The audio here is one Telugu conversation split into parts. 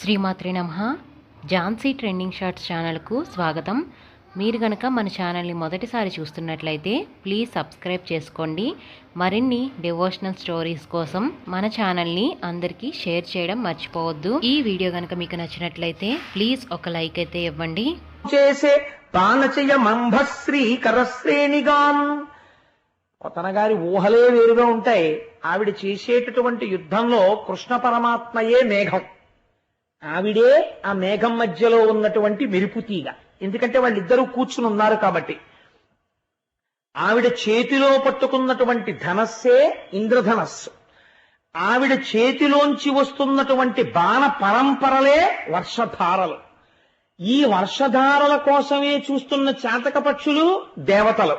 శ్రీమాత్రి నమ. ఝాన్సీ ట్రెండింగ్ షార్ట్స్ ఛానల్కు స్వాగతం. మీరు గనక మన ఛానల్ని మొదటిసారి చూస్తున్నట్లయితే ప్లీజ్ సబ్స్క్రైబ్ చేసుకోండి. మరిన్ని డివోషనల్ స్టోరీస్ కోసం మన ఛానల్ని అందరికీ షేర్ చేయడం మర్చిపోవద్దు. ఈ వీడియో గనక మీకు నచ్చినట్లయితే ప్లీజ్ ఒక లైక్ అయితే ఇవ్వండి. చేసే పానచయ మంభశ్రీ కొతన గారి ఊహలే వేరుగా ఉంటాయి. ఆవిడ చేసేటటువంటి యుద్ధంలో కృష్ణ పరమాత్మయే మేఘం. ఆవిడే ఆ మేఘం మధ్యలో ఉన్నటువంటి మెరుపు తీగ. ఎందుకంటే వాళ్ళిద్దరూ కూర్చుని ఉన్నారు కాబట్టి. ఆవిడ చేతిలో పట్టుకున్నటువంటి ధనస్సే ఇంద్రధనస్సు. ఆవిడ చేతిలోంచి వస్తున్నటువంటి బాణ పరంపరలే వర్షధారలు. ఈ వర్షధారల కోసమే చూస్తున్న చాతక పక్షులు దేవతలు.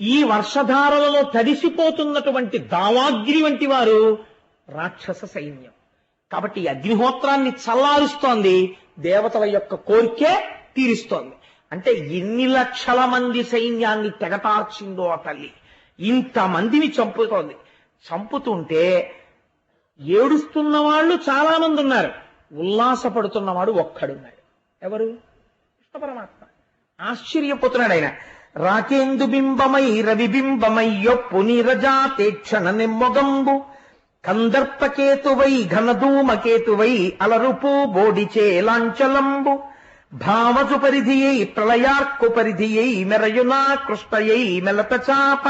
ఈ వర్షధారలలో తడిసిపోతున్నటువంటి దావాగ్రి వంటి వారు రాక్షస సైన్యం. కాబట్టి అగ్నిహోత్రాన్ని చల్లారుస్తోంది దేవతల యొక్క కోరికే తీరుస్తోంది. అంటే ఎన్ని లక్షల మంది సైన్యాన్ని తెగటార్చిందో ఆ తల్లి. ఇంతమందిని చంపుతోంది. చంపుతుంటే ఏడుస్తున్న వాళ్ళు చాలా మంది ఉన్నారు. ఉల్లాసపడుతున్నవాడు ఒక్కడున్నాడు. ఎవరు? కృష్ణ పరమాత్మ. ఆశ్చర్యపోతున్నాడు ఆయన. రాకేందు బింబమై రవిబింబమై యొప్పు నీరజాతేక్షణ నిమ్మొగంబు కందర్పకేతువై ఘనధూమకేతువై అలరుపు బోడిచే లాంచలంబు భావజు పరిధియై ప్రళయార్కు పరిధియై మెరయునా కృష్ణయై మెలత చాప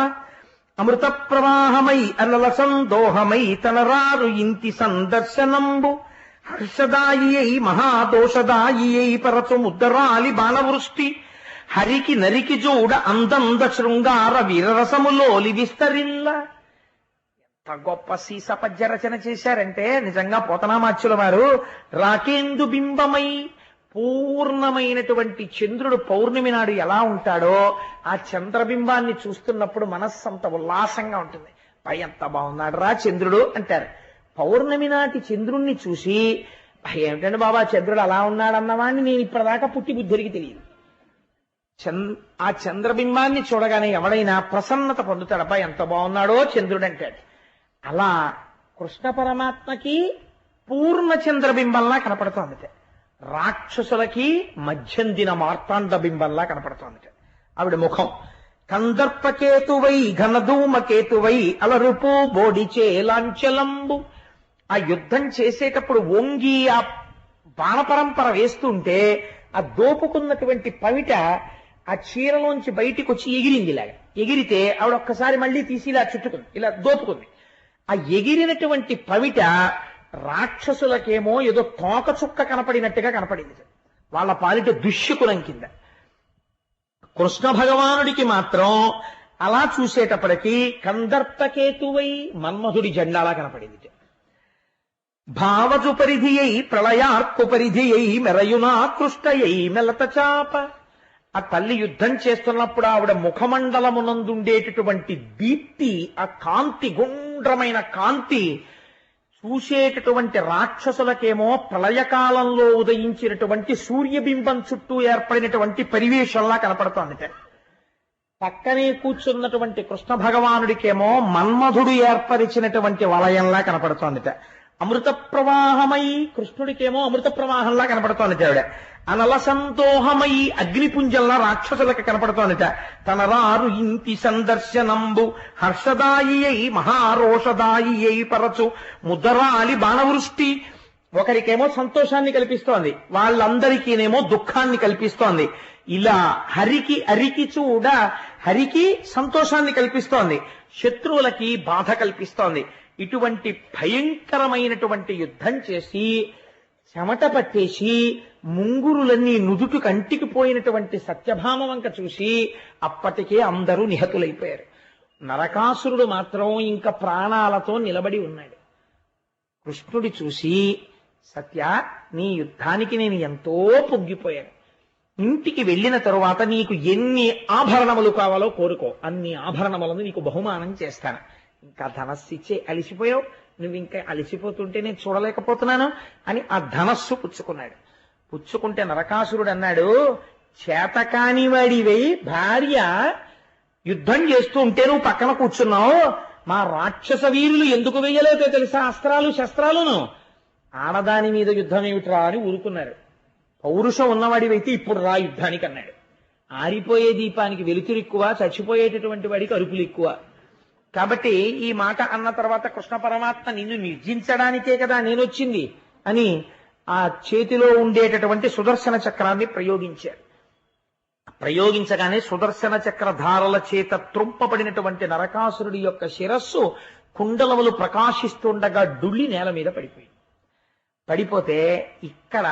అమృత ప్రవాహమై అలల సందోహమై తనరారు ఇంటి సందర్శనంబు. హర్షదాయియై మహాదోషదాయియై పరచు ముద్దరాలి బాణవృష్టి. హరికి నరికి జోడ అందంద శృంగార వీరరసములోలి విస్తరిల్ల. ఎంత గొప్ప సీసపద్య రచన చేశారంటే నిజంగా పోతనామాచ్యుల వారు రాకేందు బింబమై పూర్ణమైనటువంటి చంద్రుడు పౌర్ణమి నాడు ఎలా ఉంటాడో ఆ చంద్రబింబాన్ని చూస్తున్నప్పుడు మనస్సు అంత ఉల్లాసంగా ఉంటుంది. పై ఎంత బాగున్నాడు రా చంద్రుడు అంటారు. పౌర్ణమి నాటి చంద్రుణ్ణి చూసి ఏమిటండి బాబా చంద్రుడు అలా ఉన్నాడన్నవాడిని నేను ఇప్పటిదాకా పుట్టి బుద్ధుడికి తెలియదు. చంద్ ఆ చంద్రబింబాన్ని చూడగానే ఎవడైనా ప్రసన్నత పొందుతాడబ్బా ఎంత బాగున్నాడో చంద్రుడు అంటాడు. అలా కృష్ణ పరమాత్మకి పూర్ణ చంద్రబింబంలా కనపడుతోంది రాక్షసులకి మధ్యందిన మార్తాండ బింబంలా కనపడుతోంది ఆవిడ ముఖం కందర్పకేతువై ఘనధూమకేతువై అలరుపు బోడిచే లాంచలంబు ఆ యుద్ధం చేసేటప్పుడు వంగి ఆ బాణపరంపర వేస్తుంటే ఆ దోపుకున్నటువంటి పవిట ఆ చీరలోంచి బయటికి వచ్చి ఎగిరింది ఇలాగా. ఎగిరితే ఆవిడ ఒక్కసారి మళ్ళీ తీసి ఇలా చుట్టుకుంది ఇలా దోపుకుంది. ఆ ఎగిరినటువంటి పవిట రాక్షసులకేమో ఏదో తోక చుక్క కనపడినట్టుగా కనపడింది. వాళ్ళ పాలిట దుష్యకులం కింద. కృష్ణ భగవానుడికి మాత్రం అలా చూసేటప్పటికి కందర్పకేతువై మన్మధుడి జెండాలా కనపడింది. భావజు పరిధియై ప్రళయార్కు పరిధియై మెరయునా కృష్ణయై మెలత చాప. ఆ తల్లి యుద్ధం చేస్తున్నప్పుడు ఆవిడ ముఖమండలమునందుండేటటువంటి దీప్తి ఆ కాంతి గుండ్రమైన కాంతి చూసేటటువంటి రాక్షసులకేమో ప్రళయకాలంలో ఉదయించినటువంటి సూర్యబింబం చుట్టూ ఏర్పడినటువంటి పరివేశంలా కనపడుతోందిట పక్కనే కూర్చున్నటువంటి కృష్ణ భగవానుడికేమో మన్మధుడు ఏర్పరిచినటువంటి వలయంలా కనపడుతోందిట అమృత ప్రవాహమై కృష్ణుడికేమో అమృత ప్రవాహంలా కనపడుతోంది ఆవిడ. అనలసంతోహమై అగ్నిపుంజల్లా అగ్నిపుంజంలా రాక్షసులకు కనపడుతోందిట. తన రారు ఇంటి సందర్శనంబు హర్షదాయి అయి మహారోషదాయి అయి పరచు ముద్దరాలి బాణవృష్టి. ఒకరికేమో సంతోషాన్ని కల్పిస్తోంది వాళ్ళందరికీనేమో దుఃఖాన్ని కల్పిస్తోంది. ఇలా హరికి అరికి చూడ హరికి సంతోషాన్ని కల్పిస్తోంది శత్రువులకి బాధ కల్పిస్తోంది. ఇటువంటి భయంకరమైనటువంటి యుద్ధం చేసి చెమట పట్టేసి ముంగురులన్నీ నుదుటు కంటికి పోయినటువంటి సత్యభామ వంక చూసి అప్పటికే అందరూ నిహతులైపోయారు. నరకాసురుడు మాత్రం ఇంకా ప్రాణాలతో నిలబడి ఉన్నాడు. కృష్ణుడి చూసి సత్య నీ యుద్ధానికి నేను ఎంతో పొంగిపోయాను. ఇంటికి వెళ్ళిన తరువాత నీకు ఎన్ని ఆభరణములు కావాలో కోరుకో. అన్ని ఆభరణములను నీకు బహుమానం చేస్తాను. ఇంకా ధనస్సిచ్చే అలిసిపోయావు. నువ్వు ఇంకా అలసిపోతుంటే నేను చూడలేకపోతున్నాను అని ఆ ధనస్సు పుచ్చుకున్నాడు. పుచ్చుకుంటే నరకాసురుడు అన్నాడు చేతకాని వాడివై భార్య యుద్ధం చేస్తూ ఉంటే నువ్వు పక్కన కూర్చున్నావు. మా రాక్షస వీరులు ఎందుకు వేయలేదో తెలుసా? అస్త్రాలు శస్త్రాలును. ఆడదాని మీద యుద్ధం ఏమిట్రా అని ఊరుకున్నారు. పౌరుషం ఉన్నవాడివైతే ఇప్పుడు రా యుద్ధానికి అన్నాడు. ఆరిపోయే దీపానికి వెలుతురు ఎక్కువ చచ్చిపోయేటటువంటి వాడికి అరుపులు ఎక్కువ. కాబట్టి ఈ మాట అన్న తర్వాత కృష్ణ పరమాత్మ నిన్ను నిర్జించడానికే కదా నేను వచ్చింది అని ఆ చేతిలో ఉండేటటువంటి సుదర్శన చక్రాన్ని ప్రయోగించారు. ప్రయోగించగానే సుదర్శన చక్రధారల చేత త్రుంపబడినటువంటి నరకాసురుడి యొక్క శిరస్సు కుండలములు ప్రకాశిస్తుండగా డుళ్ళి నేల మీద పడిపోయింది. పడిపోతే ఇక్కడ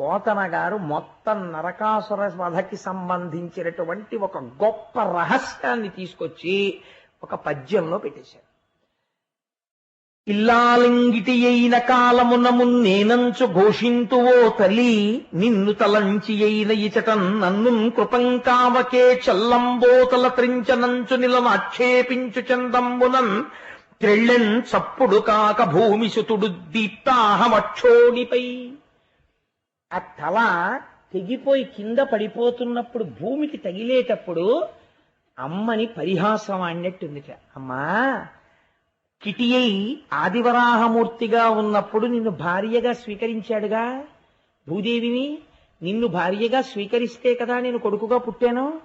పోతన గారు మొత్తం నరకాసుర వధకి సంబంధించినటువంటి ఒక గొప్ప రహస్యాన్ని తీసుకొచ్చి ఒక పద్యంలో పెట్టేశారు. ఇల్లాలింగిటి అయిన కాలమున మున్నేనంచు ఘోషింతువో తల్లి నిన్ను తలంచి అయిన ఇచటం నన్ను కృపంకావకే చల్లంబోతల త్రించనంచు నిలను ఆక్షేపించు చందంబునన్ త్రెళ్ళెన్ చప్పుడు కాక భూమి సుతుడు దీప్తాహమక్షోణిపై. ఆ తల తెగిపోయి కింద పడిపోతున్నప్పుడు భూమికి తగిలేటప్పుడు అమ్మని పరిహాసం అన్నట్టుందిట. అమ్మా కిటియై ఆదివరాహమూర్తిగా ఉన్నప్పుడు నిన్ను భార్యగా స్వీకరించాడుగా. భూదేవిని నిన్ను భార్యగా స్వీకరిస్తే కదా నేను కొడుకుగా పుట్టాను?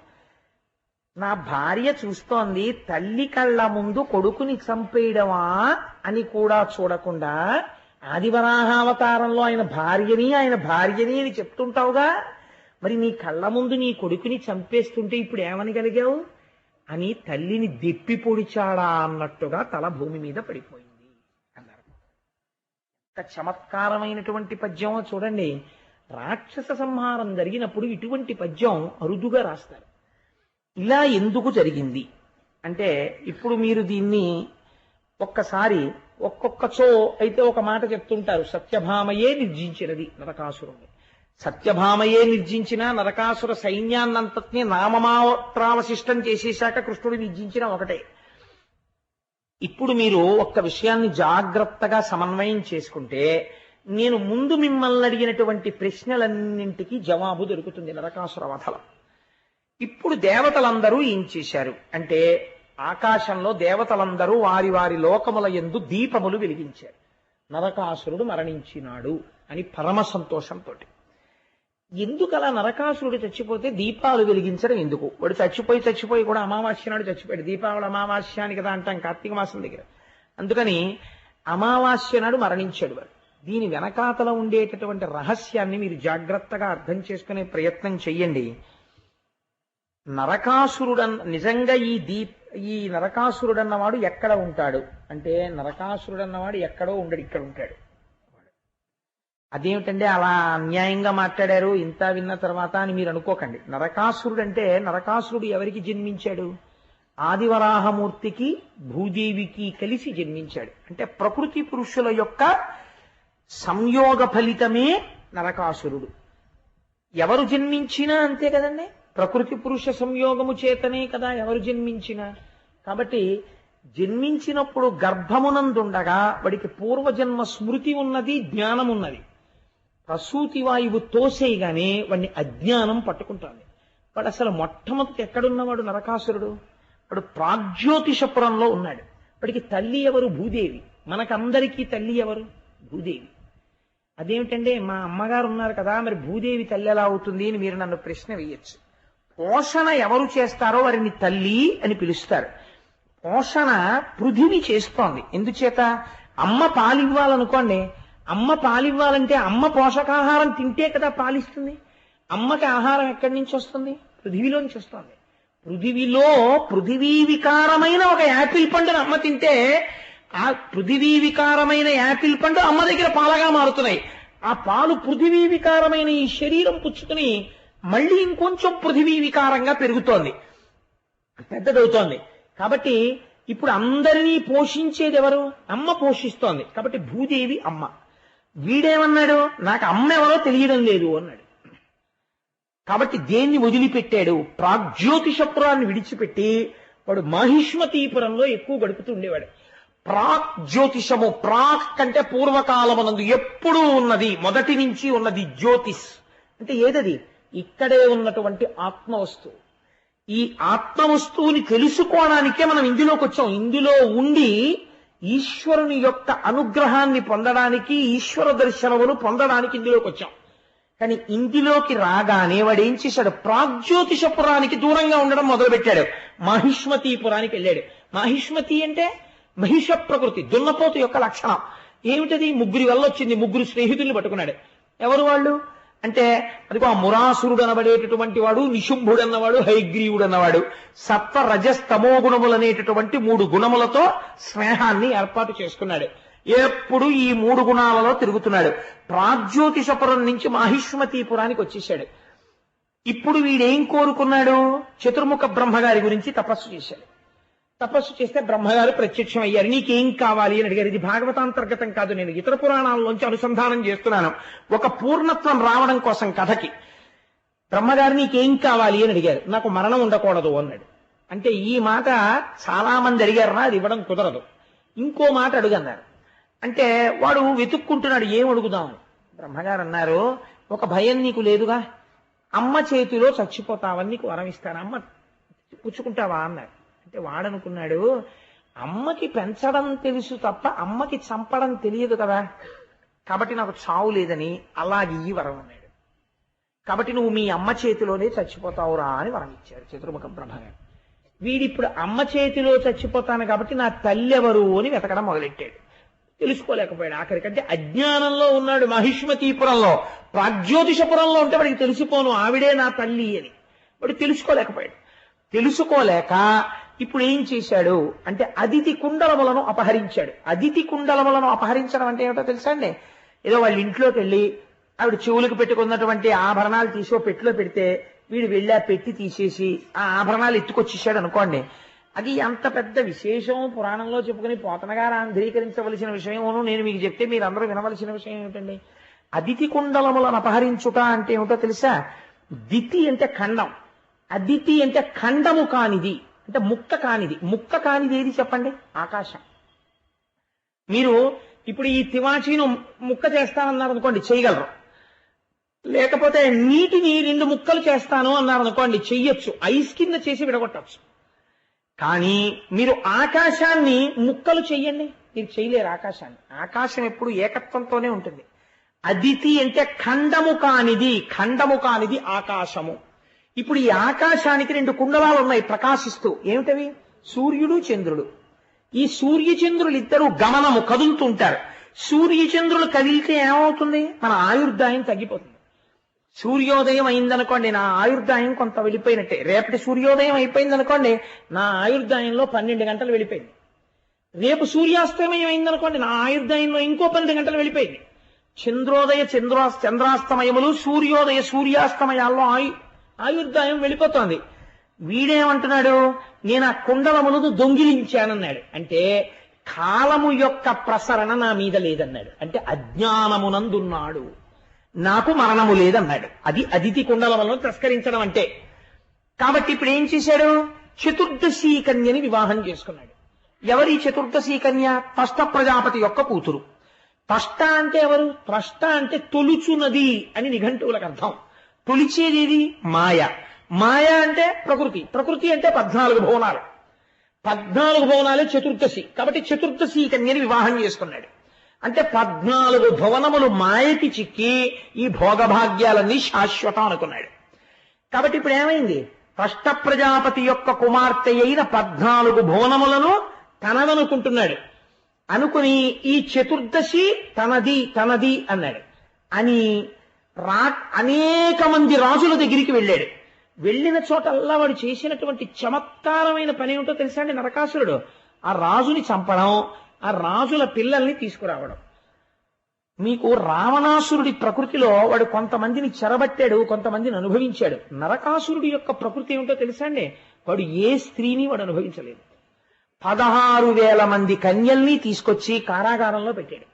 నా భార్య చూస్తోంది తల్లి కళ్ళ ముందు కొడుకుని చంపేయడమా అని కూడా చూడకుండా ఆదివరాహావతారంలో ఆయన భార్యని ఆయన భార్యని అని చెప్తుంటావుగా. మరి నీ కళ్ళ ముందు నీ కొడుకుని చంపేస్తుంటే ఇప్పుడు ఏమనగలిగావు? అని తల్లిని దెప్పి పొడిచాడా అన్నట్టుగా తల భూమి మీద పడిపోయింది అన్నారు. ఎంత చమత్కారమైనటువంటి పద్యమో చూడండి. రాక్షస సంహారం జరిగినప్పుడు ఇటువంటి పద్యం అరుదుగా రాస్తారు. ఇలా ఎందుకు జరిగింది? అంటే ఇప్పుడు మీరు దీన్ని ఒక్కసారి ఒక్కొక్క చో అయితే ఒక మాట చెప్తుంటారు. సత్యభామయే నిర్జించినది నరకాసురుణ్ణి. సత్యభామయే నిర్జించిన నరకాసుర సైన్యాన్నంతటినీ నామమాత్రావశిష్టం చేసేశాక కృష్ణుడు నిర్జించిన ఒకటే. ఇప్పుడు మీరు ఒక్క విషయాన్ని జాగ్రత్తగా సమన్వయం చేసుకుంటే నేను ముందు మిమ్మల్ని అడిగినటువంటి ప్రశ్నలన్నింటికి జవాబు దొరుకుతుంది నరకాసుర వధలో. ఇప్పుడు దేవతలందరూ ఏం చేశారు? అంటే ఆకాశంలో దేవతలందరూ వారి వారి లోకముల ఎందు దీపములు వెలిగించారు. నరకాసురుడు మరణించినాడు అని పరమ సంతోషంతో ఎందుకు అలా నరకాసురుడు చచ్చిపోతే దీపాలు వెలిగించడం ఎందుకు? వాడు చచ్చిపోయి చచ్చిపోయి కూడా అమావాస్య నాడు చచ్చిపోయాడు. దీపావళి అమావాస్య అని కదా అంటాం కార్తీక మాసం దగ్గర. అందుకని అమావాస్య నాడు మరణించాడు వాడు. దీని వెనకాతల ఉండేటటువంటి రహస్యాన్ని మీరు జాగ్రత్తగా అర్థం చేసుకునే ప్రయత్నం చెయ్యండి. నరకాసురుడన్ నిజంగా ఈ దీప్ ఈ నరకాసురుడన్నవాడు ఎక్కడ ఉంటాడు? అంటే నరకాసురుడన్నవాడు ఎక్కడో ఉండడు ఇక్కడ ఉంటాడు. అదేమిటంటే అలా అన్యాయంగా మాట్లాడారు ఇంత విన్న తర్వాత అని మీరు అనుకోకండి. నరకాసురుడు అంటే నరకాసురుడు ఎవరికి జన్మించాడు? ఆదివరాహమూర్తికి భూదేవికి కలిసి జన్మించాడు. అంటే ప్రకృతి పురుషుల యొక్క సంయోగ ఫలితమే నరకాసురుడు. ఎవరు జన్మించినా అంతే కదండి? ప్రకృతి పురుష సంయోగము చేతనే కదా ఎవరు జన్మించినా. కాబట్టి జన్మించినప్పుడు గర్భమునందుండగా వాడికి పూర్వజన్మ స్మృతి ఉన్నది జ్ఞానం ఉన్నది ప్రసూతి వాయువు తోసేయగానే వాడిని అజ్ఞానం పట్టుకుంటాను వాడు అసలు మొట్టమొదటి ఎక్కడున్నవాడు నరకాసురుడు? వాడు ప్రాగ్జ్యోతిషపురంలో ఉన్నాడు. వాడికి తల్లి ఎవరు? భూదేవి. మనకందరికీ తల్లి ఎవరు? భూదేవి. అదేమిటంటే మా అమ్మగారు ఉన్నారు కదా మరి భూదేవి తల్లి ఎలా అవుతుంది అని మీరు నన్ను ప్రశ్న వేయచ్చు. పోషణ ఎవరు చేస్తారో వారిని తల్లి అని పిలుస్తారు. పోషణ పృథివి చేస్తోంది. ఎందుచేత? అమ్మ పాలివ్వాలనుకోండి. అమ్మ పాలివ్వాలంటే అమ్మ పోషకాహారం తింటే కదా పాలిస్తుంది. అమ్మకి ఆహారం ఎక్కడి నుంచి వస్తుంది? పృథివిలోంచి వస్తుంది. పృథివిలో పృథివీ వికారమైన ఒక యాపిల్ పండును అమ్మ తింటే ఆ పృథివీ వికారమైన యాపిల్ పండు అమ్మ దగ్గర పాలగా మారుతున్నాయి. ఆ పాలు పృథివీ వికారమైన ఈ శరీరం పుచ్చుకుని మళ్ళీ ఇంకొంచెం పృథివీ వికారంగా పెరుగుతోంది. పెద్దదవుతోంది. కాబట్టి ఇప్పుడు అందరినీ పోషించేది ఎవరు? అమ్మ పోషిస్తోంది. కాబట్టి భూదేవి అమ్మ. వీడేమన్నాడు? నాకు అమ్మ ఎవరో తెలియడం లేదు అన్నాడు. కాబట్టి దేన్ని వదిలిపెట్టాడు? ప్రాగ్జ్యోతిషపురాన్ని విడిచిపెట్టి వాడు మహిష్మతీపురంలో ఎక్కువ గడుపుతూ ఉండేవాడు. ప్రాక్ జ్యోతిషము ప్రాక్ కంటే పూర్వకాలమునందు ఎప్పుడూ ఉన్నది మొదటి నుంచి ఉన్నది జ్యోతిష్. అంటే ఏదది? ఇక్కడే ఉన్నటువంటి ఆత్మవస్తువు. ఈ ఆత్మవస్తువుని తెలుసుకోవడానికే మనం ఇందులోకి వచ్చాం. ఇందులో ఉండి ఈశ్వరుని యొక్క అనుగ్రహాన్ని పొందడానికి ఈశ్వర దర్శనమును పొందడానికి ఇందులోకి వచ్చాం. కానీ ఇందులోకి రాగానే వాడు ఏం చేశాడు ప్రాగ్జ్యోతిషపురానికి దూరంగా ఉండడం మొదలుపెట్టాడు. మాహిష్మతీపురానికి వెళ్ళాడు. మహిష్మతి అంటే మహిష ప్రకృతి దున్నపోతు యొక్క లక్షణం. ఏమిటది? ముగ్గురి వల్ల వచ్చింది. ముగ్గురు స్నేహితుల్ని పట్టుకున్నాడు. ఎవరు వాళ్ళు? అంటే అదిగో ఆ మురాసురుడు అనబడేటటువంటి వాడు నిశుంభుడు అన్నవాడు హైగ్రీవుడు అన్నవాడు సత్వ రజస్తమో గుణములు అనేటటువంటి మూడు గుణములతో స్నేహాన్ని ఏర్పాటు చేసుకున్నాడు. ఎప్పుడు ఈ మూడు గుణాలలో తిరుగుతున్నాడు. ప్రాజ్యోతిషపురం నుంచి మాహిష్మతీపురానికి వచ్చేసాడు ఇప్పుడు వీడేం కోరుకున్నాడు? చతుర్ముఖ బ్రహ్మగారి గురించి తపస్సు చేశాడు. తపస్సు చేస్తే బ్రహ్మగారు ప్రత్యక్షం అయ్యారు నీకేం కావాలి అని అడిగారు. ఇది భాగవతాంతర్గతం కాదు. నేను ఇతర పురాణాల్లోంచి అనుసంధానం చేస్తున్నాను. ఒక పూర్ణత్వం రావడం కోసం కథకి. బ్రహ్మగారు నీకేం కావాలి అని అడిగారు. నాకు మరణం ఉండకూడదు అన్నాడు. అంటే ఈ మాట చాలా మంది అడిగారు అది ఇవ్వడం కుదరదు. ఇంకో మాట అడుగన్నారు. అంటే వాడు వెతుక్కుంటున్నాడు ఏం అడుగుదామని బ్రహ్మగారు అన్నారు ఒక భయం నీకు లేదుగా? అమ్మ చేతిలో చచ్చిపోతావని నీకు వరం ఇస్తాను. అమ్మ పుచ్చుకుంటావా? అన్నారు. అంటే వాడనుకున్నాడు అమ్మకి పెంచడం తెలుసు తప్ప అమ్మకి చంపడం తెలియదు కదా. కాబట్టి నాకు చావు లేదని అలాగే ఈ వరం అన్నాడు. కాబట్టి నువ్వు మీ అమ్మ చేతిలోనే చచ్చిపోతావురా అని వరం ఇచ్చారు చతుర్ముఖ బ్రహ్మగారు వీడిప్పుడు అమ్మ చేతిలో చచ్చిపోతాను కాబట్టి నా తల్లి ఎవరు అని వెతకడం మొదలెట్టాడు. తెలుసుకోలేకపోయాడు. ఆఖరికంటే అజ్ఞానంలో ఉన్నాడు మహిష్మతీపురంలో. ప్రాగ్జ్యోతిషపురంలో ఉంటే వాడికి తెలిసిపోను ఆవిడే నా తల్లి అని. వాడు తెలుసుకోలేకపోయాడు. తెలుసుకోలేక ఇప్పుడు ఏం చేశాడు? అంటే అతిథి కుండలములను అపహరించాడు. అతిథి కుండలములను అపహరించడం అంటే ఏమిటో తెలుసా అండి? ఏదో వాళ్ళ ఇంట్లోకి వెళ్ళి ఆవిడ చెవులకు పెట్టుకున్నటువంటి ఆభరణాలు తీసో పెట్టిలో పెడితే వీడు వెళ్ళి ఆ పెట్టి తీసేసి ఆ ఆభరణాలు ఎత్తుకొచ్చేసాడు అనుకోండి. అది అంత పెద్ద విశేషం పురాణంలో చెప్పుకుని పోతనగారు అంధీకరించవలసిన విషయం నేను మీకు చెప్తే మీరు అందరూ వినవలసిన విషయం ఏమిటండి? అదితి కుండలములను అపహరించుట అంటే ఏమిటో తెలుసా? దితి అంటే ఖండం. అదితి అంటే ఖండము కానిది. అంటే ముక్క కానిది. ముక్క కానిది ఏది చెప్పండి? ఆకాశం. మీరు ఇప్పుడు ఈ తివాచీను ముక్క చేస్తానన్నారు అనుకోండి చేయగలరు లేకపోతే నీటిని రెండు ముక్కలు చేస్తాను అన్నారు అనుకోండి చెయ్యొచ్చు. ఐస్ కింద చేసి విడగొట్టచ్చు. కానీ మీరు ఆకాశాన్ని ముక్కలు చెయ్యండి. మీరు చేయలేరు ఆకాశాన్ని. ఆకాశం ఎప్పుడు ఏకత్వంతోనే ఉంటుంది. అదితి అంటే ఖండము కానిది ఖండము కానిది ఆకాశము. ఇప్పుడు ఈ ఆకాశానికి రెండు కుండలాలు ఉన్నాయి ప్రకాశిస్తూ. ఏమిటవి? సూర్యుడు చంద్రుడు. ఈ సూర్య చంద్రులు ఇద్దరు గమనము కదులుతుంటారు సూర్య చంద్రులు కదిలితే ఏమవుతుంది? మన ఆయుర్దాయం తగ్గిపోతుంది. సూర్యోదయం అయిందనుకోండి నా ఆయుర్దాయం కొంత వెళ్ళిపోయినట్టే. రేపటి సూర్యోదయం అయిపోయింది అనుకోండి నా ఆయుర్దాయంలో పన్నెండు గంటలు వెళ్ళిపోయింది. రేపు సూర్యాస్తమయం అయిందనుకోండి నా ఆయుర్దాయంలో ఇంకో పన్నెండు గంటలు వెళ్ళిపోయింది. చంద్రోదయ చంద్రా చంద్రాస్తమయములు సూర్యోదయ సూర్యాస్తమయాల్లో ఆయు ఆయుర్దాయం వెళ్ళిపోతోంది. వీడేమంటున్నాడు? నేను ఆ కుండలములను దొంగిలించానన్నాడు. అంటే కాలము యొక్క ప్రసరణ నా మీద లేదన్నాడు. అంటే అజ్ఞానమునందున్నాడు. నాకు మరణము లేదన్నాడు. అది అదితి కుండలములను తిరస్కరించడం అంటే. కాబట్టి ఇప్పుడు ఏం చేశాడు? చతుర్దశీ కన్యని వివాహం చేసుకున్నాడు. ఎవరి చతుర్దశీ కన్య? త్వష్ట ప్రజాపతి యొక్క కూతురు. త్వష్ట అంటే ఎవరు? త్వష్ట అంటే తొలుచునది అని నిఘంటువులకు అర్థం. తొలిచేది ఏది మాయ. మాయ అంటే ప్రకృతి. ప్రకృతి అంటే పద్నాలుగు భవనాలు. పద్నాలుగు భవనాలే చతుర్దశి. కాబట్టి చతుర్దశి కన్యని వివాహం చేసుకున్నాడు. అంటే పద్నాలుగు భువనములు మాయకి చిక్కి ఈ భోగభాగ్యాలన్నీ శాశ్వతం అనుకున్నాడు. కాబట్టి ఇప్పుడు ఏమైంది? కష్ట ప్రజాపతి యొక్క కుమార్తె అయిన పద్నాలుగు భువనములను తనదనుకుంటున్నాడు. అనుకుని ఈ చతుర్దశి తనది తనది అన్నాడు. అని రా అనేక మంది రాజుల దగ్గరికి వెళ్ళాడు. వెళ్ళిన చోటల్లా వాడు చేసినటువంటి చమత్కారమైన పని ఏమిటో తెలుసా అండి నరకాసురుడు? ఆ రాజుని చంపడం ఆ రాజుల పిల్లల్ని తీసుకురావడం. మీకు రావణాసురుడి ప్రకృతిలో వాడు కొంతమందిని చెరబట్టాడు కొంతమందిని అనుభవించాడు. నరకాసురుడి యొక్క ప్రకృతి ఏమిటో తెలుసా అండి? వాడు ఏ స్త్రీని వాడు అనుభవించలేదు. పదహారు వేల మంది కన్యల్ని తీసుకొచ్చి కారాగారంలో పెట్టాడు.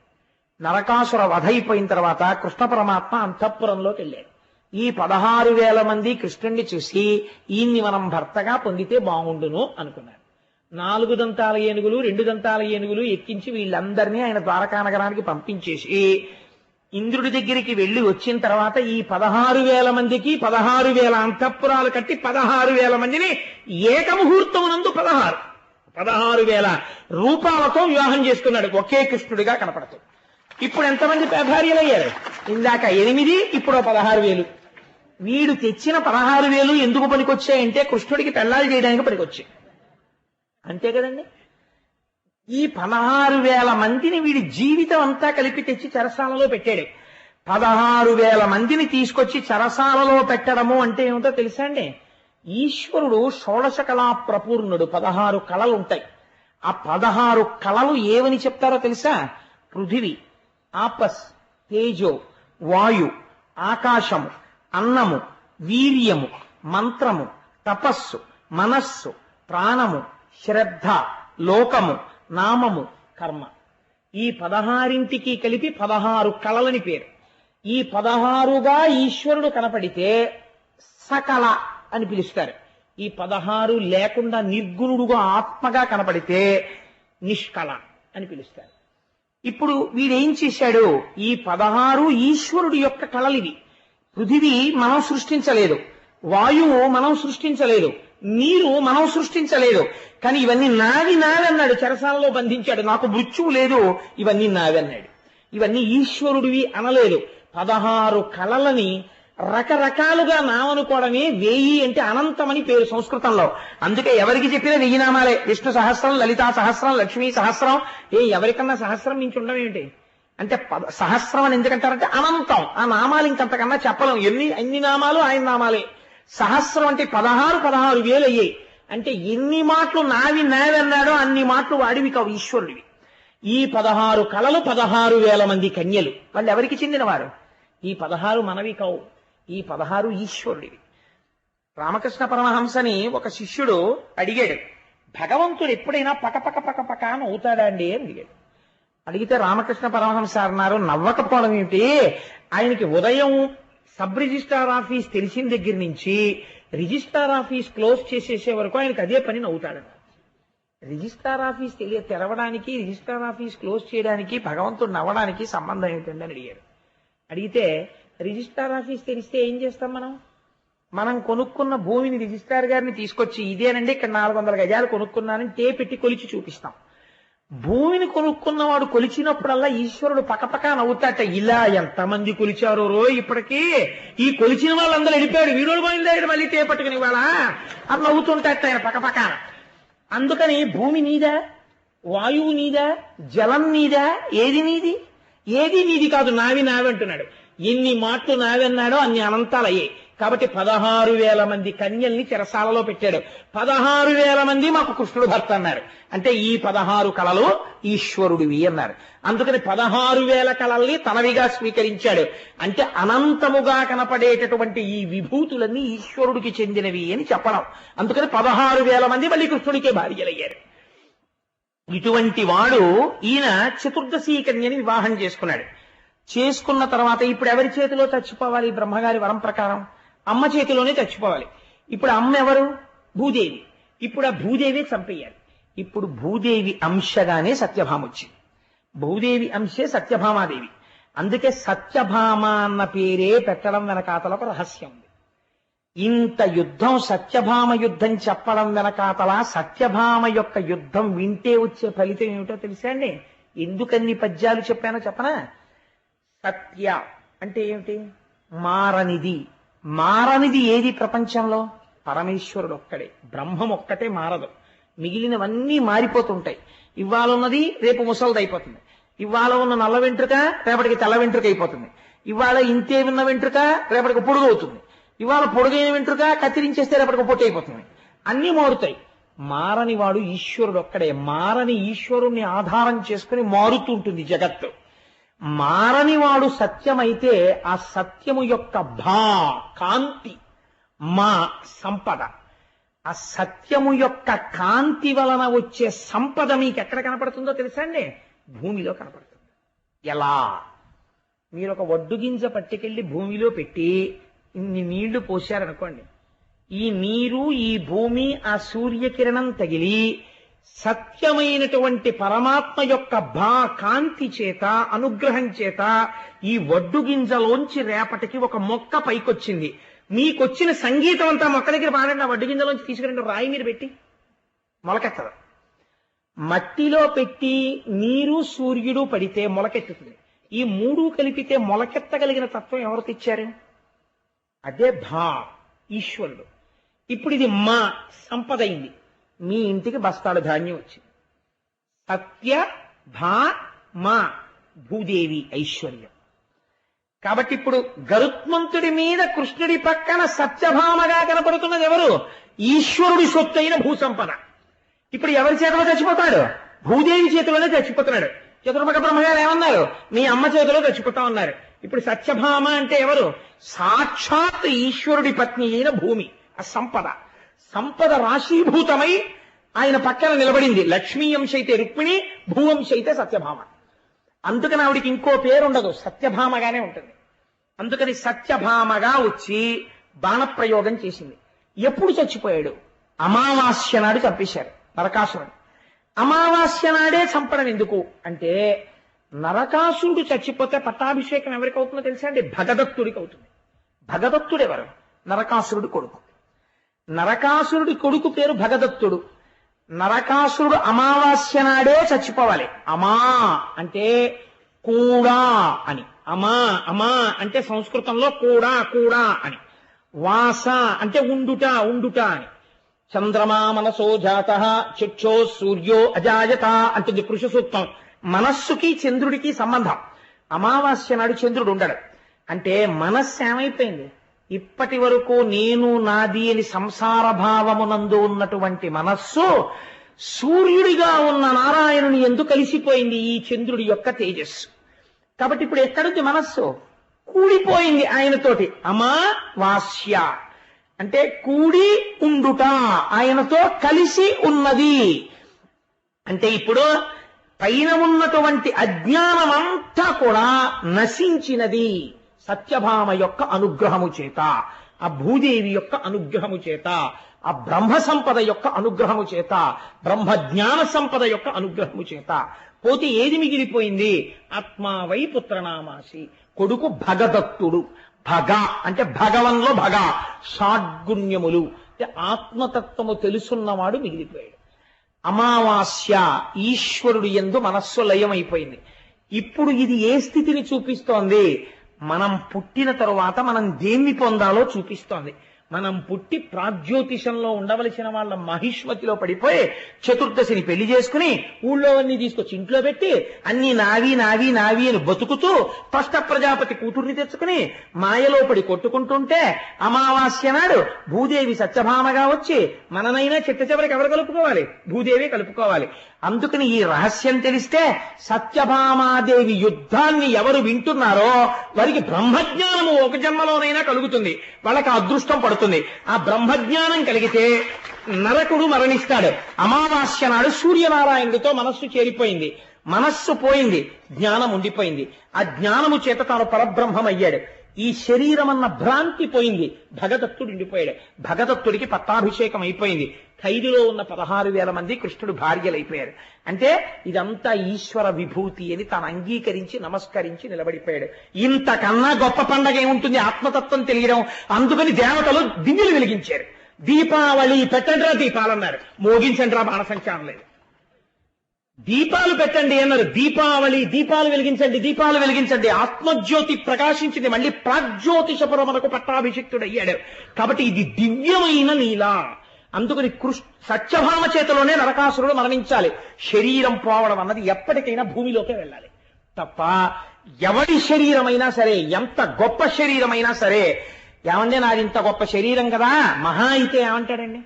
నరకాసుర వధైపోయిన తర్వాత కృష్ణ పరమాత్మ అంతఃపురంలోకి వెళ్ళాడు. ఈ పదహారు వేల మంది కృష్ణుణ్ణి చూసి ఈయన్ని మనం భర్తగా పొందితే బాగుండును అనుకున్నాడు నాలుగు దంతాల ఏనుగులు రెండు దంతాల ఏనుగులు ఎక్కించి వీళ్ళందరినీ ఆయన ద్వారకా నగరానికి పంపించేసి ఇంద్రుడి దగ్గరికి వెళ్ళి వచ్చిన తర్వాత ఈ పదహారు వేల మందికి పదహారు వేల అంతఃపురాలు కట్టి పదహారు వేల మందిని ఏకముహూర్తమునందు పదహారు. పదహారు వేల రూపాలతో వివాహం చేసుకున్నాడు. ఒకే కృష్ణుడిగా కనపడుతూ ఇప్పుడు ఎంతమంది భార్యలు అయ్యారు ఇందాక ఎనిమిది ఇప్పుడు పదహారు వేలు. వీడు తెచ్చిన పదహారు వేలు ఎందుకు పనికొచ్చాయంటే కృష్ణుడికి పెళ్ళాలు చేయడానికి పనికొచ్చాయి. అంతే కదండి? ఈ పదహారు వేల మందిని వీడి జీవితం అంతా కలిపి తెచ్చి చెరసాలలో పెట్టాడు. పదహారు వేల మందిని తీసుకొచ్చి చెరసాలలో పెట్టడము అంటే ఏమిటో తెలుసా అండి? ఈశ్వరుడు షోడశ కళా ప్రపూర్ణుడు. పదహారు కళలు ఉంటాయి. ఆ పదహారు కళలు ఏవని చెప్తారో తెలుసా? పృథివి. ఆపస్ తేజో వాయు ఆకాశము అన్నము వీర్యము మంత్రము తపస్సు మనస్సు ప్రాణము శ్రద్ధ లోకము నామము కర్మ. ఈ పదహారింటికి కలిపి పదహారు కళలని పేరు. ఈ పదహారుగా ఈశ్వరుడు కనపడితే సకల అని పిలుస్తారు. ఈ పదహారు లేకుండా నిర్గుణుడుగా ఆత్మగా కనపడితే నిష్కళ అని పిలుస్తారు. ఇప్పుడు వీడేం చేశాడు? ఈ పదహారు ఈశ్వరుడి యొక్క కళలివి. పృథివీ మనం సృష్టించలేదు. వాయువు మనం సృష్టించలేదు. నీరు మనం సృష్టించలేదు. కానీ ఇవన్నీ నావి నావన్నాడు చరసాలలో చెరసాలలో బంధించాడు. నాకు మృత్యువు లేదు. ఇవన్నీ నావి అన్నాడు. ఇవన్నీ ఈశ్వరుడివి అనలేదు. పదహారు కళలని రకరకాలుగా నామనుకోవడమే వేయి అంటే అనంతమని పేరు సంస్కృతంలో. అందుకే ఎవరికి చెప్పినా వెయ్యి నామాలే. విష్ణు సహస్రం లలితా సహస్రం లక్ష్మీ సహస్రం. ఏ ఎవరికన్నా సహస్రం మించి ఉండడం ఏంటి? అంటే పద సహస్రం అని ఎందుకంటారంటే అనంతం. ఆ నామాలు ఇంకంతకన్నా చెప్పలేం. ఎన్ని ఎన్ని నామాలు? ఆయన నామాలే. సహస్రం అంటే పదహారు పదహారు వేలు అయ్యాయి అంటే ఎన్ని మాటలు నావి నావన్నాడో అన్ని మాటలు వాడివి కావు ఈశ్వరుడివి. ఈ పదహారు కళలు పదహారు వేల మంది కన్యలు. వాళ్ళు ఎవరికి చెందినవారు? ఈ పదహారు మనవి కావు. ఈ పదహారు ఈశ్వరుడివి. రామకృష్ణ పరమహంసని ఒక శిష్యుడు అడిగాడు భగవంతుడు ఎప్పుడైనా పకపక పక పక అని అవుతాడా అండి? అని అడిగాడు. అడిగితే రామకృష్ణ పరమహంస అన్నారు నవ్వకపోవడం ఏమిటి? ఆయనకి ఉదయం సబ్ రిజిస్ట్రార్ ఆఫీస్ తెలిసిన దగ్గర నుంచి రిజిస్ట్రార్ ఆఫీస్ క్లోజ్ చేసేసే వరకు ఆయనకి అదే పని నవ్వుతాడట రిజిస్ట్రార్ ఆఫీస్ తెలియ తెరవడానికి రిజిస్ట్రార్ ఆఫీస్ క్లోజ్ చేయడానికి భగవంతుడు నవ్వడానికి సంబంధం ఏంటండి అని అడిగారు అడిగితే రిజిస్ట్రార్ ఆఫీస్ తెలిస్తే ఏం చేస్తాం మనం? మనం కొనుక్కున్న భూమిని రిజిస్ట్రార్ గారిని తీసుకొచ్చి ఇదేనండి ఇక్కడ నాలుగు వందల గజాలు కొనుక్కున్నానని టే పెట్టి కొలిచి చూపిస్తాం. భూమిని కొనుక్కున్నవాడు కొలిచినప్పుడల్లా ఈశ్వరుడు పకపక నవ్వుతాట ఇలా ఎంతమంది కొలిచారో రో ఇప్పటికీ. ఈ కొలిచిన వాళ్ళందరూ వెళ్ళిపోయాడు వీరుడు బయలుదేరాడు మళ్ళీ టే పట్టుకుని ఇవాళ. అని నవ్వుతుంటాట ఆయన పకపక. అందుకని భూమి నీదా వాయువు నీదా జలం నీదా ఏది నీది? ఏది నీది కాదు నావి నావి అంటున్నాడు. ఎన్ని మాటలు నావెన్నాడో అన్ని అనంతాలయ్యాయి కాబట్టి పదహారు వేల మంది కన్యల్ని చెరసాలలో పెట్టాడు. పదహారు వేల మంది మాకు కృష్ణుడు భర్త అన్నారు. అంటే ఈ పదహారు కళలు ఈశ్వరుడివి అన్నారు. అందుకని పదహారు వేల కళల్ని తనవిగా స్వీకరించాడు. అంటే అనంతముగా కనపడేటటువంటి ఈ విభూతులన్నీ ఈశ్వరుడికి చెందినవి అని చెప్పడం. అందుకని పదహారు వేల మంది మళ్ళీ కృష్ణుడికే భార్యలయ్యారు. ఇటువంటి వాడు ఈయన చతుర్దశీ కన్యని వివాహం చేసుకున్నాడు. చేసుకున్న తర్వాత ఇప్పుడు ఎవరి చేతిలో చచ్చిపోవాలి బ్రహ్మగారి వరం ప్రకారం? అమ్మ చేతిలోనే చచ్చిపోవాలి. ఇప్పుడు అమ్మ ఎవరు? భూదేవి. ఇప్పుడు ఆ భూదేవి చంపేయాలి. ఇప్పుడు భూదేవి అంశగానే సత్యభామ వచ్చింది. భూదేవి అంశే సత్యభామాదేవి. అందుకే సత్యభామ అన్న పేరే పెట్టడం వెనకాతల ఒక రహస్యం ఉంది. ఇంత యుద్ధం సత్యభామ యుద్ధం చెప్పడం వెనకాతల సత్యభామ యొక్క యుద్ధం వింటే వచ్చే ఫలితం ఏమిటో తెలుసా అండి? ఎందుకన్ని పద్యాలు చెప్పానో చెప్పనా? సత్య అంటే ఏమిటి? మారనిది మారనిది ఏది ప్రపంచంలో? పరమేశ్వరుడు ఒక్కడే. బ్రహ్మం ఒక్కటే మారదు. మిగిలినవన్నీ మారిపోతుంటాయి. ఇవాళ ఉన్నది రేపు ముసలిది అయిపోతుంది ఇవాళ ఉన్న నల్ల వెంట్రుక రేపటికి తెల్ల వెంట్రుక అయిపోతుంది ఇవాళ ఇంతే ఉన్న వెంట్రుక రేపటికి పొడుగు అవుతుంది ఇవాళ పొడుగైన వెంట్రుక కత్తిరించేస్తే రేపటికి పొట్టి అయిపోతుంది అన్నీ మారుతాయి. మారని వాడు ఈశ్వరుడు ఒక్కడే. మారని ఈశ్వరుణ్ణి ఆధారం చేసుకుని మారుతుంటుంది జగత్తు. మారనివాడు సత్యమైతే ఆ సత్యము యొక్క భా కాంతి మా సంపద. ఆ సత్యము యొక్క కాంతి వలన వచ్చే సంపద మీకు ఎక్కడ కనపడుతుందో తెలుసా అండి? భూమిలో కనపడుతుంది. ఎలా? మీరు ఒక వడ్డు గింజ పట్టుకెళ్ళి భూమిలో పెట్టి ఇన్ని నీళ్ళు పోశారనుకోండి. ఈ నీరు ఈ భూమి ఆ సూర్యకిరణం తగిలి సత్యమైనటువంటి పరమాత్మ యొక్క భా కాంతి చేత అనుగ్రహం చేత ఈ వడ్డు గింజలోంచి రేపటికి ఒక మొక్క పైకొచ్చింది. మీకొచ్చిన సంగీతం అంతా మొక్క దగ్గర పాడండి ఆ వడ్డు గింజలోంచి తీసుకురండి రాయి మీరు పెట్టి. మొలకెత్తదు. మట్టిలో పెట్టి నీరు సూర్యుడు పడితే మొలకెత్తుతుంది. ఈ మూడు కలిపితే మొలకెత్తగలిగిన తత్వం ఎవరు తెచ్చారు అదే భా ఈశ్వరుడు. ఇప్పుడు ఇది మా సంపద అయింది. మీ ఇంటికి బస్తాలు ధాన్యం వచ్చింది. సత్య భా మా భూదేవి ఐశ్వర్యం. కాబట్టి ఇప్పుడు గరుత్మంతుడి మీద కృష్ణుడి పక్కన సత్యభామగా కనపడుతున్నది ఎవరు? ఈశ్వరుడి సొత్తైన భూసంపద. ఇప్పుడు ఎవరి చేతిలో చచ్చిపోతాడు? భూదేవి చేతిలోనే చచ్చిపోతున్నాడు. చతుర్ముఖ బ్రహ్మగారు ఏమన్నారు? మీ అమ్మ చేతిలో చచ్చిపోతా ఉన్నారు. ఇప్పుడు సత్యభామ అంటే ఎవరు? సాక్షాత్ ఈశ్వరుడి పత్ని అయిన భూమి ఆ సంపద. సంపద రాశీభూతమై ఆయన పక్కన నిలబడింది. లక్ష్మీ అంశ అయితే రుక్మిణి భూవంశ అయితే సత్యభామ. అందుకని ఆవిడికి ఇంకో పేరు ఉండదు సత్యభామగానే ఉంటుంది. అందుకని సత్యభామగా వచ్చి బాణప్రయోగం చేసింది. ఎప్పుడు చచ్చిపోయాడు? అమావాస్య నాడు చంపేశారు నరకాసురుడు అమావాస్య నాడే చంపడం ఎందుకు? అంటే నరకాసురుడు చచ్చిపోతే పట్టాభిషేకం ఎవరికి అవుతుందో తెలుసా అండి? భగదత్తుడికి అవుతుంది భగదత్తుడు ఎవరు కొడుకు. నరకాసురుడి కొడుకు పేరు భగదత్తుడు. నరకాసురుడు అమావాస్య నాడే చచ్చిపోవాలి. అమా అంటే కూడా అని. అమా అమా అంటే సంస్కృతంలో కూడా కూడా అని. వాస అంటే ఉండుట ఉండుట అని. చంద్రమా మనసో జాత చక్షో సూర్యో అజాయత అంటుంది పురుష సూక్తం. మనస్సుకి చంద్రుడికి సంబంధం. అమావాస్య నాడు చంద్రుడు ఉండడు. అంటే మనస్సు ఏమైపోయింది? ఇప్పటి వరకు నేను నాది అని సంసార భావమునందు ఉన్నటువంటి మనస్సు సూర్యుడిగా ఉన్న నారాయణుని ఎందుకు కలిసిపోయింది ఈ చంద్రుడి యొక్క తేజస్సు. కాబట్టి ఇప్పుడు ఎక్కడుంది మనస్సు? కూడిపోయింది ఆయనతోటి. అమా వాస్య అంటే కూడి ఉండుట ఆయనతో కలిసి ఉన్నది. అంటే ఇప్పుడు పైన ఉన్నటువంటి అజ్ఞానమంతా కూడా నశించినది. సత్యభామ యొక్క అనుగ్రహము చేత ఆ భూదేవి యొక్క అనుగ్రహము చేత ఆ బ్రహ్మ సంపద యొక్క అనుగ్రహము చేత బ్రహ్మ జ్ఞాన సంపద యొక్క అనుగ్రహము చేత పోతే ఏది మిగిలిపోయింది? ఆత్మావై పుత్రనామాసి కొడుకు భగదత్తుడు. భగ అంటే భగవన్లో భగ షాడ్గుణ్యములు. అంటే ఆత్మతత్వము తెలుసున్నవాడు మిగిలిపోయాడు. అమావాస్య ఈశ్వరుడు ఎందు మనస్సు లయమైపోయింది. ఇప్పుడు ఇది ఏ స్థితిని చూపిస్తోంది? మనం పుట్టిన తరువాత మనం దేన్ని పొందాలో చూపిస్తోంది. మనం పుట్టి ప్రాజ్యోతిషంలో ఉండవలసిన వాళ్ళ మహిష్మతిలో పడిపోయి చతుర్దశిని పెళ్ళి చేసుకుని ఊళ్ళో అన్ని తీసుకొచ్చి ఇంట్లో పెట్టి అన్ని నావి నావి నావి అని బతుకుతూ పష్ట ప్రజాపతి కూతుర్ని తెచ్చుకుని మాయలో పడి కొట్టుకుంటుంటే అమావాస్య నాడు భూదేవి సత్యభామగా వచ్చి మననైనా చిట్ట చివరికి ఎవరు కలుపుకోవాలి? భూదేవి కలుపుకోవాలి. అందుకని ఈ రహస్యం తెలిస్తే సత్యభామాదేవి యుద్ధాన్ని ఎవరు వింటున్నారో వారికి బ్రహ్మజ్ఞానము ఒక జన్మలోనైనా కలుగుతుంది. వాళ్ళకి అదృష్టం పడుతుంది. ఆ బ్రహ్మజ్ఞానం కలిగితే నరకుడు మరణిస్తాడు. అమావాస్య నాడు సూర్యనారాయణుడితో మనస్సు చేరిపోయింది. మనస్సు పోయింది. జ్ఞానం ఉండిపోయింది. ఆ జ్ఞానము చేత తాను పరబ్రహ్మం అయ్యాడు ఈ శరీరం అన్న భ్రాంతి పోయింది. భగదత్తుడు ఉండిపోయాడు. భగదత్తుడికి పట్టాభిషేకం అయిపోయింది. ఖైదులో ఉన్న పదహారు వేల మంది కృష్ణుడు భార్యలైపోయారు. అంటే ఇదంతా ఈశ్వర విభూతి అని తాను అంగీకరించి నమస్కరించి నిలబడిపోయాడు. ఇంతకన్నా గొప్ప పండగ ఏముంటుంది? ఆత్మతత్వం తెలియడం. అందుకని దేవతలు దిండులు వెలిగించారు. దీపావళి పెట్టండిరా దీపాలన్నారు మోగించండిరా బాణసంఖ్య లేదు దీపాలు పెట్టండి అన్నారు. దీపావళి దీపాలు వెలిగించండి దీపాలు వెలిగించండి. ఆత్మజ్యోతి ప్రకాశించింది. మళ్ళీ ప్రాజ్యోతిషపురమునకు పట్టాభిషిక్తుడయ్యాడు. కాబట్టి ఇది దివ్యమైన నీలా. అందుకని కృష్ సత్యభామ చేతిలోనే నరకాసురుడు మరణించాలి. శరీరం పోవడం అన్నది ఎప్పటికైనా భూమిలోకే వెళ్ళాలి. తప్ప ఎవరి శరీరమైనా సరే ఎంత గొప్ప శరీరమైనా సరే ఏమంటే నాది ఇంత గొప్ప శరీరం కదా? మహా అయితే ఏమంటాడండి?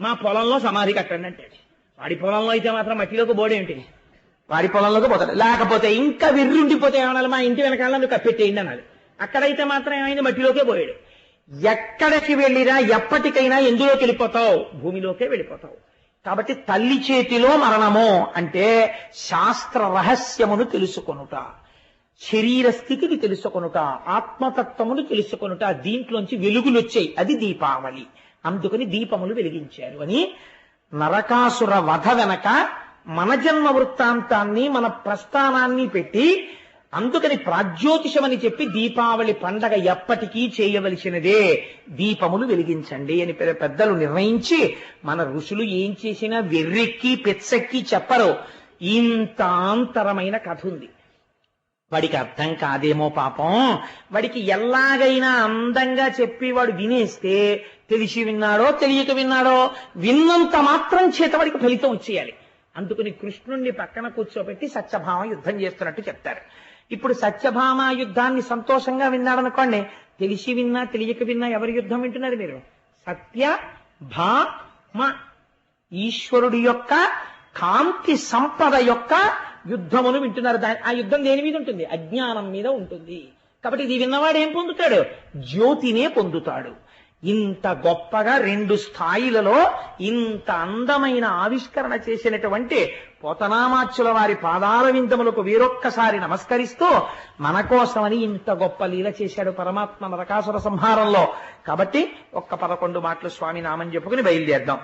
మా పొలంలో సమాధి కట్టండి అంటాడు. వాడి పొలంలో అయితే మాత్రం మట్టిలోకి బోడేంటి వాడి పొలంలోకి పోతాడు. లేకపోతే ఇంకా విర్రుండిపోతే ఏమనాలి? మా ఇంటి వెనకాల నువ్వు కప్పెట్టేయండి అనాలి అక్కడైతే మాత్రం ఏమైంది? మట్టిలోకే పోయాడు. ఎక్కడికి వెళ్ళినా ఎప్పటికైనా ఎందులోకి వెళ్ళిపోతావు భూమిలోకే వెళ్ళిపోతావు. కాబట్టి తల్లి చేతిలో మరణము అంటే శాస్త్ర రహస్యమును తెలుసుకొనుట శరీర స్థితిని తెలుసుకొనుట ఆత్మతత్వమును తెలుసుకొనుట దీంట్లోంచి వెలుగులు వచ్చాయి అది దీపావళి. అందుకని దీపములు వెలిగించారు అని నరకాసుర వధ వెనక మన జన్మ వృత్తాంతాన్ని మన ప్రస్థానాన్ని పెట్టి అందుకని ప్రాజ్యోతిషం అని చెప్పి దీపావళి పండగ ఎప్పటికీ చేయవలసినదే. దీపములు వెలిగించండి అని పెద్ద- పెద్దలు నిర్ణయించి మన ఋషులు ఏం చేసినా వెర్రెక్కి పెచ్చెక్కి చెప్పరు. ఇంతాంతరమైన కథ ఉంది. వాడికి అర్థం కాదేమో పాపం. వాడికి ఎలాగైనా అందంగా చెప్పి వాడు వినేస్తే తెలిసి విన్నాడో తెలియక విన్నాడో విన్నంత మాత్రం చేత వాడికి ఫలితం వచ్చేయాలి. అందుకని కృష్ణుణ్ణి పక్కన కూర్చోబెట్టి సత్యభావం యుద్ధం చేస్తున్నట్టు చెప్తారు. ఇప్పుడు సత్యభామ యుద్ధాన్ని సంతోషంగా విన్నాడనుకోండి తెలిసి విన్నా తెలియక విన్నా ఎవరి యుద్ధం వింటున్నారు మీరు? సత్య భామ ఈశ్వరుడి యొక్క కాంతి సంపద యొక్క యుద్ధమును వింటున్నారు. ఆ యుద్ధం దేని మీద ఉంటుంది? అజ్ఞానం మీద ఉంటుంది. కాబట్టి ఇది విన్నవాడు ఏం పొందుతాడు? జ్యోతినే పొందుతాడు. ఇంత గొప్పగా రెండు స్థాయిలలో ఇంత అందమైన ఆవిష్కరణ చేసినటువంటి పోతనామాచ్యుల వారి పాదాల విందములకు వీరొక్కసారి నమస్కరిస్తూ మన కోసమని ఇంత గొప్ప లీల చేశాడు పరమాత్మ నరకాసుర సంహారంలో. కాబట్టి ఒక్క పదకొండు మాటలు స్వామి నామని చెప్పుకుని బయలుదేద్దాం